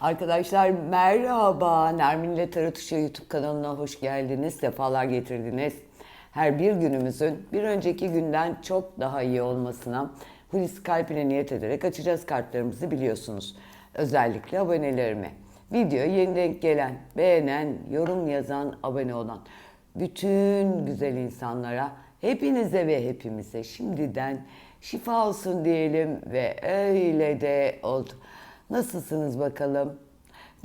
Arkadaşlar merhaba. Nermin ile Tarotuşu YouTube kanalına hoş geldiniz. Sefalar getirdiniz. Her bir günümüzün bir önceki günden çok daha iyi olmasına Hulusi Kalp ile niyet ederek açacağız kartlarımızı biliyorsunuz. Özellikle abonelerime. Video yeni denk gelen, beğenen, yorum yazan, abone olan bütün güzel insanlara, hepinize ve hepimize şimdiden şifa olsun diyelim ve öyle de oldu. Nasılsınız bakalım?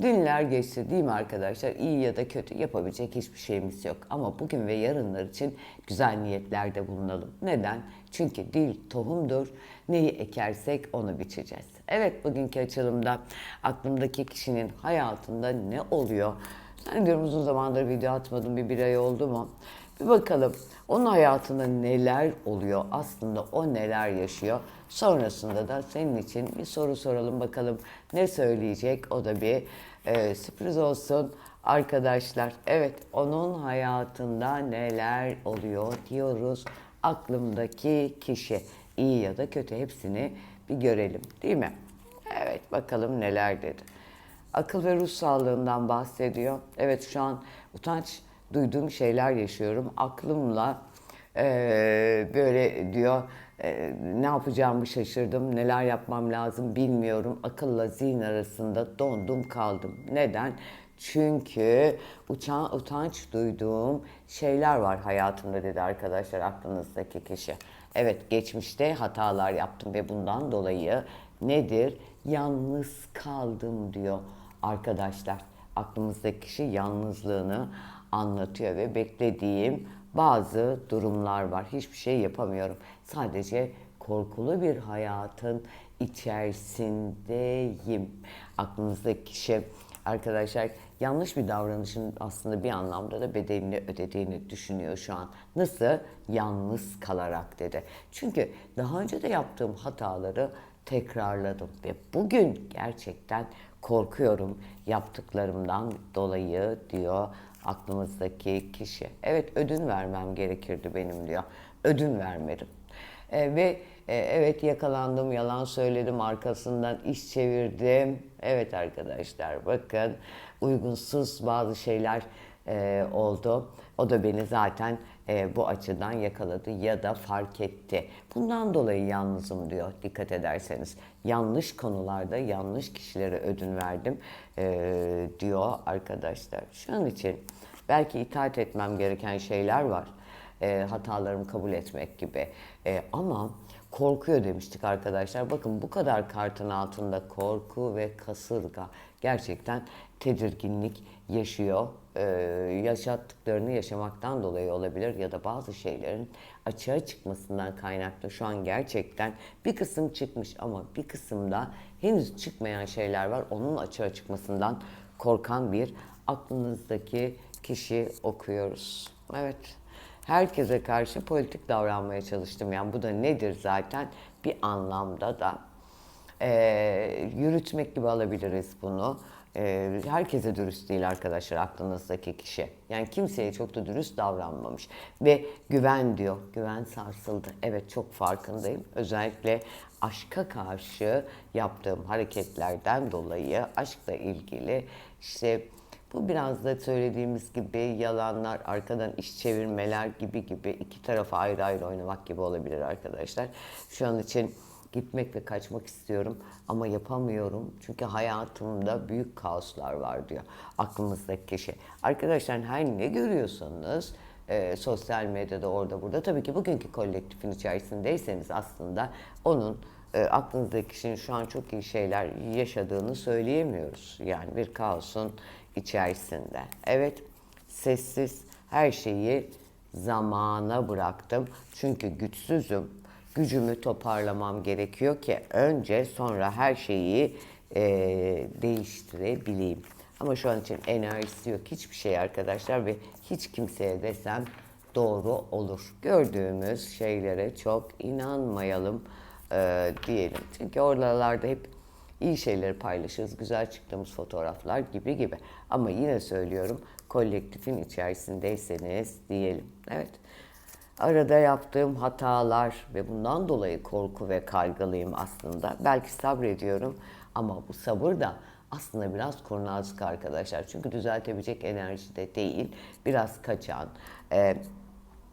Dünler geçti değil mi arkadaşlar? İyi ya da kötü yapabilecek hiçbir şeyimiz yok. Ama bugün ve yarınlar için güzel niyetlerde bulunalım. Neden? Çünkü dil tohumdur. Neyi ekersek onu biçeceğiz. Evet bugünkü açılımda aklımdaki kişinin hayatında ne oluyor? Ben diyorum uzun zamandır video atmadım bir bir ay oldu mu? Bir bakalım onun hayatında neler oluyor aslında o neler yaşıyor. Sonrasında da senin için bir soru soralım bakalım ne söyleyecek o da bir e, sürpriz olsun arkadaşlar. Evet onun hayatında neler oluyor diyoruz aklımdaki kişi iyi ya da kötü hepsini bir görelim değil mi? Evet bakalım neler dedi. Akıl ve ruh sağlığından bahsediyor. Evet şu an utanç duyduğum şeyler yaşıyorum. Aklımla eee, böyle diyor eee, ne yapacağımı şaşırdım, neler yapmam lazım bilmiyorum. Akılla zihin arasında dondum kaldım. Neden? Çünkü uçan, utanç duyduğum şeyler var hayatımda dedi arkadaşlar aklınızdaki kişi. Evet geçmişte hatalar yaptım ve bundan dolayı nedir? Yalnız kaldım diyor arkadaşlar. Aklımızdaki kişi yalnızlığını anlatıyor ve beklediğim bazı durumlar var. Hiçbir şey yapamıyorum. Sadece korkulu bir hayatın içerisindeyim. Aklınızdaki kişi arkadaşlar yanlış bir davranışın aslında bir anlamda da bedelini ödediğini düşünüyor şu an. Nasıl? Yalnız kalarak dedi. Çünkü daha önce de yaptığım hataları tekrarladım ve bugün gerçekten korkuyorum yaptıklarımdan dolayı diyor aklımızdaki kişi. Evet ödün vermem gerekirdi benim diyor. Ödün vermedim. E, ve e, evet yakalandım, yalan söyledim, arkasından iş çevirdim. Evet arkadaşlar bakın uygunsuz bazı şeyler e, oldu. O da beni zaten e, bu açıdan yakaladı ya da fark etti. Bundan dolayı yalnızım diyor dikkat ederseniz. Yanlış konularda yanlış kişilere ödün verdim e, diyor arkadaşlar. Şu an için belki itaat etmem gereken şeyler var. E, hatalarımı kabul etmek gibi. E, ama korkuyor demiştik arkadaşlar. Bakın bu kadar kartın altında korku ve kasırga gerçekten tedirginlik yaşıyor. Ee, yaşattıklarını yaşamaktan dolayı olabilir ya da bazı şeylerin açığa çıkmasından kaynaklı. Şu an gerçekten bir kısım çıkmış ama bir kısımda henüz çıkmayan şeyler var. Onun açığa çıkmasından korkan bir aklınızdaki kişi okuyoruz. Evet herkese karşı politik davranmaya çalıştım. Yani bu da nedir zaten bir anlamda da e, yürütmek gibi alabiliriz bunu. E, herkese dürüst değil arkadaşlar aklınızdaki kişi. Yani kimseye çok da dürüst davranmamış. Ve güven diyor. Güven sarsıldı. Evet çok farkındayım. Özellikle aşka karşı yaptığım hareketlerden dolayı aşkla ilgili işte bu biraz da söylediğimiz gibi yalanlar, arkadan iş çevirmeler gibi gibi iki tarafa ayrı ayrı oynamak gibi olabilir arkadaşlar. Şu an için gitmek ve kaçmak istiyorum ama yapamıyorum. Çünkü hayatımda büyük kaoslar var diyor aklımızdaki kişi. Arkadaşlar her ne görüyorsanız e, sosyal medyada orada burada tabii ki bugünkü kolektifin içerisindeyseniz aslında onun e, aklınızdaki kişinin şu an çok iyi şeyler yaşadığını söyleyemiyoruz. Yani bir kaosun içerisinde. Evet, sessiz her şeyi zamana bıraktım. Çünkü güçsüzüm. Gücümü toparlamam gerekiyor ki önce sonra her şeyi e, değiştirebileyim. Ama şu an için enerjisi yok hiçbir şey arkadaşlar ve hiç kimseye desem doğru olur. Gördüğümüz şeylere çok inanmayalım e, diyelim. Çünkü oralarda hep iyi şeyleri paylaşırız, güzel çıktığımız fotoğraflar gibi gibi. Ama yine söylüyorum kolektifin içerisindeyseniz diyelim. Evet. Arada yaptığım hatalar ve bundan dolayı korku ve kaygılıyım aslında. Belki sabrediyorum ama bu sabır da aslında biraz kurnazlık arkadaşlar. Çünkü düzeltebilecek enerjide değil. Biraz kaçan. E,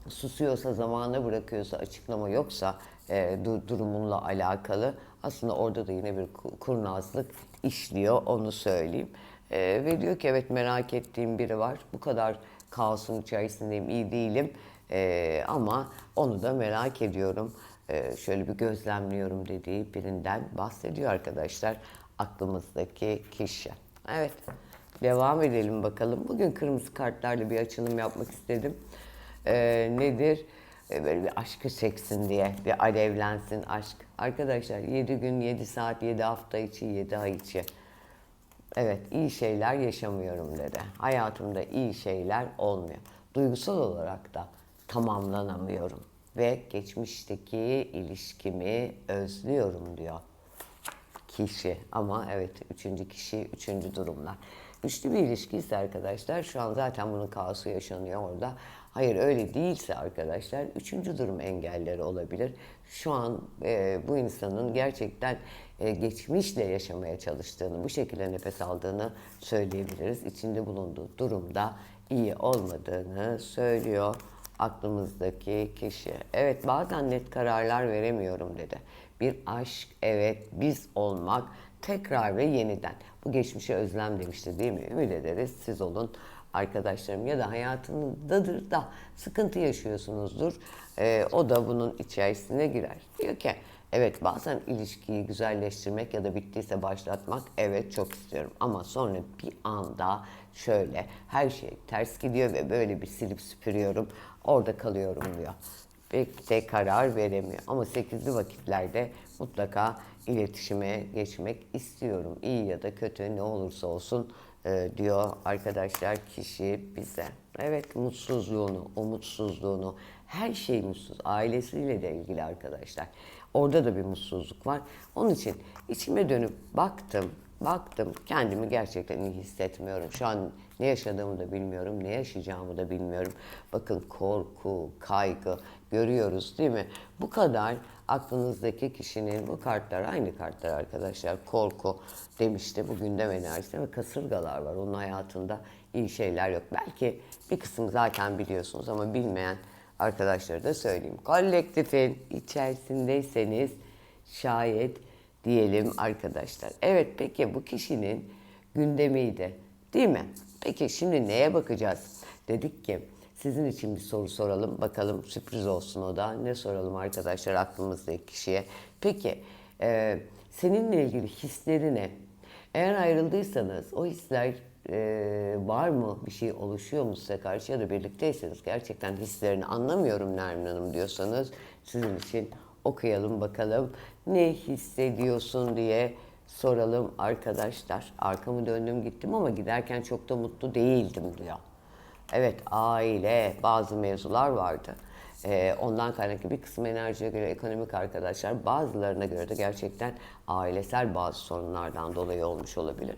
susuyorsa zamana bırakıyorsa açıklama yoksa e, du- durumunla alakalı aslında orada da yine bir ku- kurnazlık işliyor onu söyleyeyim. E, ve diyor ki evet merak ettiğim biri var. Bu kadar kaosun içerisindeyim iyi değilim E, ama onu da merak ediyorum. E, şöyle bir gözlemliyorum dediği birinden bahsediyor arkadaşlar aklımızdaki kişi. Evet devam edelim bakalım. Bugün kırmızı kartlarla bir açılım yapmak istedim e, nedir? E, böyle bir aşkı çeksin diye, bir alevlensin aşk. Arkadaşlar 7 gün, 7 saat, 7 hafta içi, 7 ay içi. Evet, iyi şeyler yaşamıyorum dedi. Hayatımda iyi şeyler olmuyor. Duygusal olarak da tamamlanamıyorum. Ve geçmişteki ilişkimi özlüyorum diyor kişi ama evet üçüncü kişi, üçüncü durumlar. Üçlü bir ilişki ise arkadaşlar şu an zaten bunun kaosu yaşanıyor orada. Hayır öyle değilse arkadaşlar üçüncü durum engelleri olabilir. Şu an e, bu insanın gerçekten e, geçmişle yaşamaya çalıştığını, bu şekilde nefes aldığını söyleyebiliriz. İçinde bulunduğu durumda iyi olmadığını söylüyor aklımızdaki kişi. Evet bazen net kararlar veremiyorum dedi. Bir aşk, evet biz olmak tekrar ve yeniden. Bu geçmişe özlem demişti değil mi? Ümit ederiz siz olun arkadaşlarım ya da hayatınızdadır da sıkıntı yaşıyorsunuzdur. Ee, o da bunun içerisine girer. Diyor ki evet bazen ilişkiyi güzelleştirmek ya da bittiyse başlatmak evet çok istiyorum. Ama sonra bir anda şöyle her şey ters gidiyor ve böyle bir silip süpürüyorum orada kalıyorum diyor pek de karar veremiyor. Ama sekizli vakitlerde mutlaka iletişime geçmek istiyorum. İyi ya da kötü ne olursa olsun e, diyor arkadaşlar kişi bize. Evet mutsuzluğunu, umutsuzluğunu, her şey mutsuz. Ailesiyle de ilgili arkadaşlar. Orada da bir mutsuzluk var. Onun için içime dönüp baktım, baktım kendimi gerçekten iyi hissetmiyorum. Şu an ne yaşadığımı da bilmiyorum, ne yaşayacağımı da bilmiyorum. Bakın korku, kaygı görüyoruz değil mi? Bu kadar aklınızdaki kişinin bu kartlar aynı kartlar arkadaşlar. Korku demişti bu gündem enerjisi ve kasırgalar var. Onun hayatında iyi şeyler yok. Belki bir kısım zaten biliyorsunuz ama bilmeyen arkadaşlara da söyleyeyim. Kolektifin içerisindeyseniz şayet diyelim arkadaşlar. Evet peki bu kişinin gündemiydi değil mi? Peki şimdi neye bakacağız? Dedik ki sizin için bir soru soralım. Bakalım sürpriz olsun o da. Ne soralım arkadaşlar aklımızdaki kişiye? Peki e, seninle ilgili hisleri ne? Eğer ayrıldıysanız o hisler e, var mı? Bir şey oluşuyor mu size karşı ya da birlikteyseniz gerçekten hislerini anlamıyorum Nermin Hanım diyorsanız sizin için okuyalım bakalım ne hissediyorsun diye soralım arkadaşlar. Arkamı döndüm gittim ama giderken çok da mutlu değildim diyor. Evet aile bazı mevzular vardı. Ee, ondan kaynaklı bir kısım enerjiye göre ekonomik arkadaşlar bazılarına göre de gerçekten ailesel bazı sorunlardan dolayı olmuş olabilir.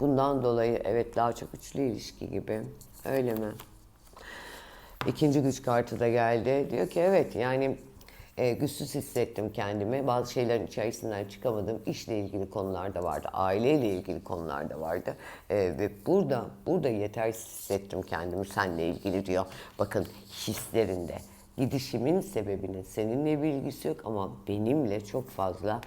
Bundan dolayı evet daha çok üçlü ilişki gibi öyle mi? İkinci güç kartı da geldi. Diyor ki evet yani e, güçsüz hissettim kendimi. Bazı şeylerin içerisinden çıkamadım. İşle ilgili konular da vardı. Aileyle ilgili konular da vardı. E, ve burada burada yetersiz hissettim kendimi seninle ilgili diyor. Bakın hislerinde. Gidişimin sebebinin seninle bir ilgisi yok ama benimle çok fazla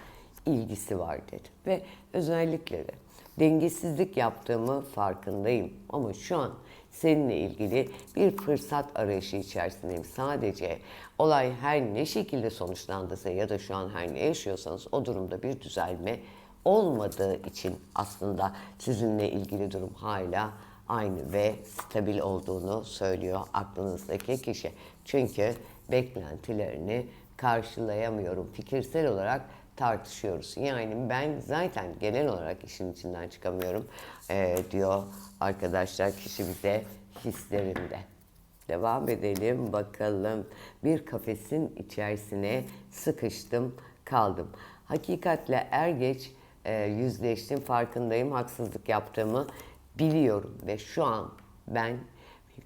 ilgisi var dedi. Ve özellikle de dengesizlik yaptığımı farkındayım. Ama şu an seninle ilgili bir fırsat arayışı içerisindeyim. Sadece olay her ne şekilde sonuçlandıysa ya da şu an her ne yaşıyorsanız o durumda bir düzelme olmadığı için aslında sizinle ilgili durum hala aynı ve stabil olduğunu söylüyor aklınızdaki kişi. Çünkü beklentilerini karşılayamıyorum. Fikirsel olarak tartışıyoruz. Yani ben zaten genel olarak işin içinden çıkamıyorum ee, diyor arkadaşlar kişi bize hislerinde. Devam edelim bakalım. Bir kafesin içerisine sıkıştım kaldım. Hakikatle er geç e, yüzleştim farkındayım haksızlık yaptığımı biliyorum ve şu an ben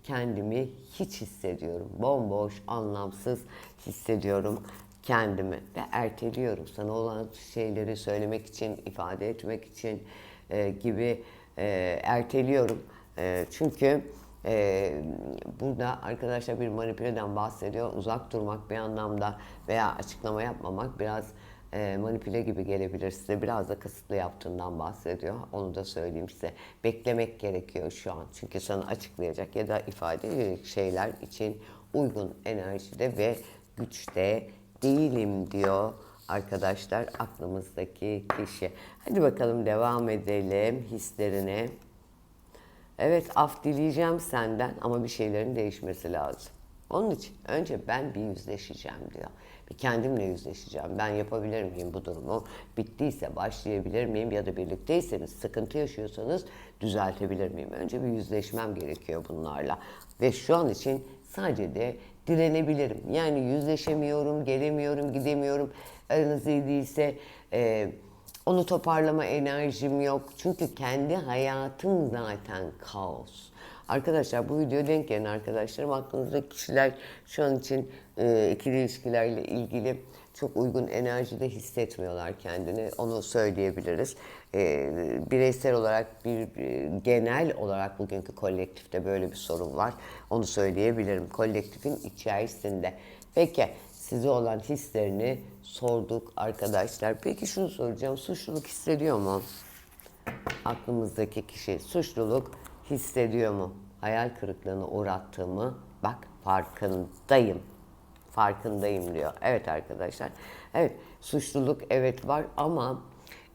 kendimi hiç hissediyorum. Bomboş, anlamsız hissediyorum kendimi ve erteliyorum. Sana olan şeyleri söylemek için, ifade etmek için e, gibi e, erteliyorum. E, çünkü e, burada arkadaşlar bir manipüleden bahsediyor. Uzak durmak bir anlamda veya açıklama yapmamak biraz e, manipüle gibi gelebilir size. Biraz da kasıtlı yaptığından bahsediyor. Onu da söyleyeyim size. Beklemek gerekiyor şu an. Çünkü sana açıklayacak ya da ifade edecek şeyler için uygun enerjide ve güçte değilim diyor arkadaşlar aklımızdaki kişi. Hadi bakalım devam edelim hislerine. Evet af dileyeceğim senden ama bir şeylerin değişmesi lazım. Onun için önce ben bir yüzleşeceğim diyor. Bir kendimle yüzleşeceğim. Ben yapabilir miyim bu durumu? Bittiyse başlayabilir miyim? Ya da birlikteyseniz, sıkıntı yaşıyorsanız düzeltebilir miyim? Önce bir yüzleşmem gerekiyor bunlarla. Ve şu an için sadece de direnebilirim. Yani yüzleşemiyorum, gelemiyorum, gidemiyorum. Aranız iyi değilse... E, onu toparlama enerjim yok. Çünkü kendi hayatım zaten kaos. Arkadaşlar bu videoya denk gelen arkadaşlarım aklınızdaki kişiler şu an için e, ikili ilişkilerle ilgili çok uygun enerjide hissetmiyorlar kendini. Onu söyleyebiliriz. E, bireysel olarak bir e, genel olarak bugünkü kolektifte böyle bir sorun var. Onu söyleyebilirim. Kolektifin içerisinde. Peki size olan hislerini sorduk arkadaşlar. Peki şunu soracağım. Suçluluk hissediyor mu? Aklımızdaki kişi suçluluk hissediyor mu? Hayal kırıklığına uğrattığımı bak farkındayım. Farkındayım diyor. Evet arkadaşlar. Evet suçluluk evet var ama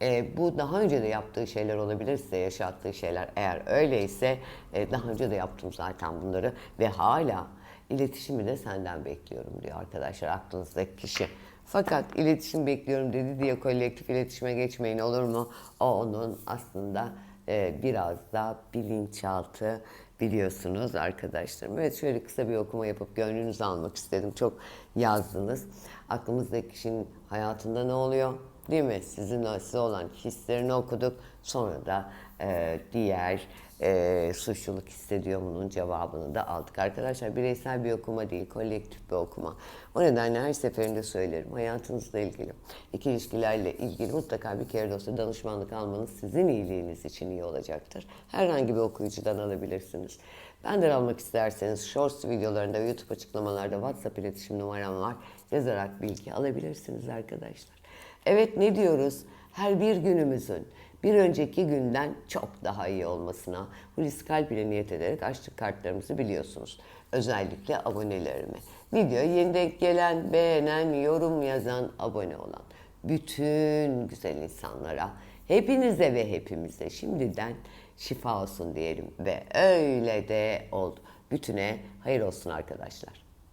e, bu daha önce de yaptığı şeyler olabilir size yaşattığı şeyler. Eğer öyleyse e, daha önce de yaptım zaten bunları ve hala İletişimi de senden bekliyorum diyor arkadaşlar aklınızdaki kişi. Fakat iletişim bekliyorum dedi diye kolektif iletişime geçmeyin olur mu? O onun aslında e, biraz da bilinçaltı biliyorsunuz arkadaşlarım. Evet şöyle kısa bir okuma yapıp gönlünüzü almak istedim. Çok yazdınız. Aklımızdaki kişinin hayatında ne oluyor? Değil mi? Sizin size olan hislerini okuduk. Sonra da e, diğer e, suçluluk hissediyor bunun cevabını da aldık. Arkadaşlar bireysel bir okuma değil, kolektif bir okuma. O nedenle her seferinde söylerim. Hayatınızla ilgili, iki ilişkilerle ilgili mutlaka bir kere de olsa danışmanlık almanız sizin iyiliğiniz için iyi olacaktır. Herhangi bir okuyucudan alabilirsiniz. Benden almak isterseniz Shorts videolarında, YouTube açıklamalarda WhatsApp iletişim numaram var. Yazarak bilgi alabilirsiniz arkadaşlar. Evet ne diyoruz? Her bir günümüzün bir önceki günden çok daha iyi olmasına Hulusi Kalp ile niyet ederek açtık kartlarımızı biliyorsunuz. Özellikle abonelerime. Videoya yeni denk gelen, beğenen, yorum yazan, abone olan bütün güzel insanlara, hepinize ve hepimize şimdiden şifa olsun diyelim ve öyle de oldu. Bütüne hayır olsun arkadaşlar.